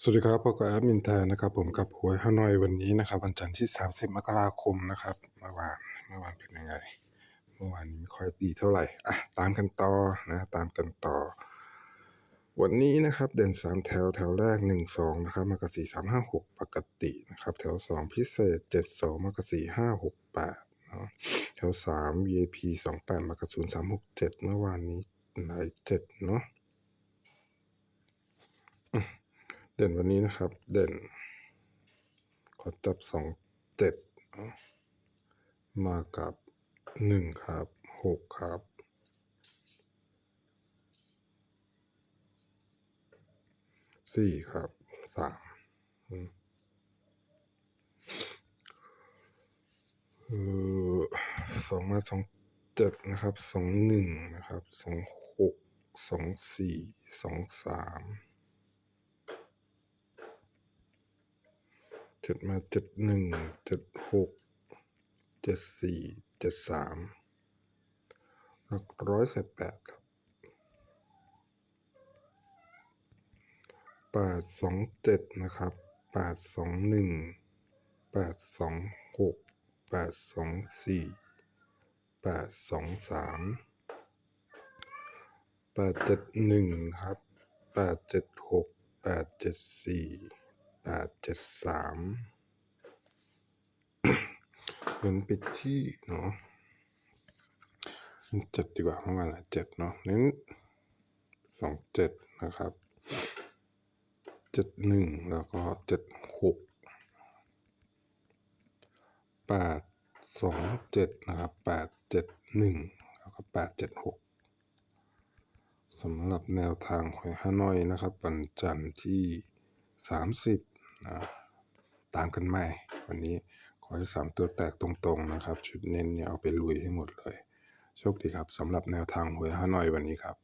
สวัสดีครับพบกับแอดมินแทนนะครับ ผมกับหวยฮานอยวันนี้นะครับ วันจันทร์ที่ 30 มกราคมนะครับเมื่อวานเมื่อวานเป็นยังไง เมื่อวานนี้ไม่ค่อยดีเท่าไหร่อะตามกันต่อนะตามกันต่อ วันนี้นะครับ เด่น 3 แถวแถวแรก 1 2 นะครับมากับ4 3 5 6 ปกตินะครับ แถว 2 พิเศษ 7 2มากับ4 5 6 8เนาะแถว 3 VIP 28มากกับ0 3 6 7 เมื่อวานนี้ไหน7เนาะ เด่นวันนี้นะครับ เด่น ขอจับสองเจ็ดมากับหนึ่งครับหกครับสี่ครับสามอือสองมาสองเจ็ดนะครับสองหนึ่งนะครับสองหกสองสี่สองสาม จ็ดมาเจ็ดหนึ่งเจ็ดหกเจ็ดสี่เจ็ดสามหลักร้อยสิบแปดครับแปดสองเจ็ดนะครับแปดสองหนึ่งแปดสองหกแปดสองสี่แปดสองสามแปดเจ็ดหนึ่งครับแปดเจ็ดหกแปดเจ็ดสี่ แปดเจ็ดสามเงินปิดที่เนาะเจ็ดดีกว่าเมื่อวานอะเจ็ดเนาะเน้นสองเจ็ดนะครับเจ็ดหนึ่งแล้วก็เจ็ดหกแปดสองเจ็ดนะครับแปดเจ็ดหนึ่งแล้วก็แปดเจ็ดหกสำหรับแนวทางหวยฮานอยนะครับวันจันทร์ที่สามสิบ ตามกันใหม่ วันนี้ขอให้สามตัวแตกตรงๆนะครับ ชุดเน้นเนี่ยเอาไปลุยให้หมดเลย โชคดีครับสำหรับแนวทางหวยฮานอยวันนี้ครับ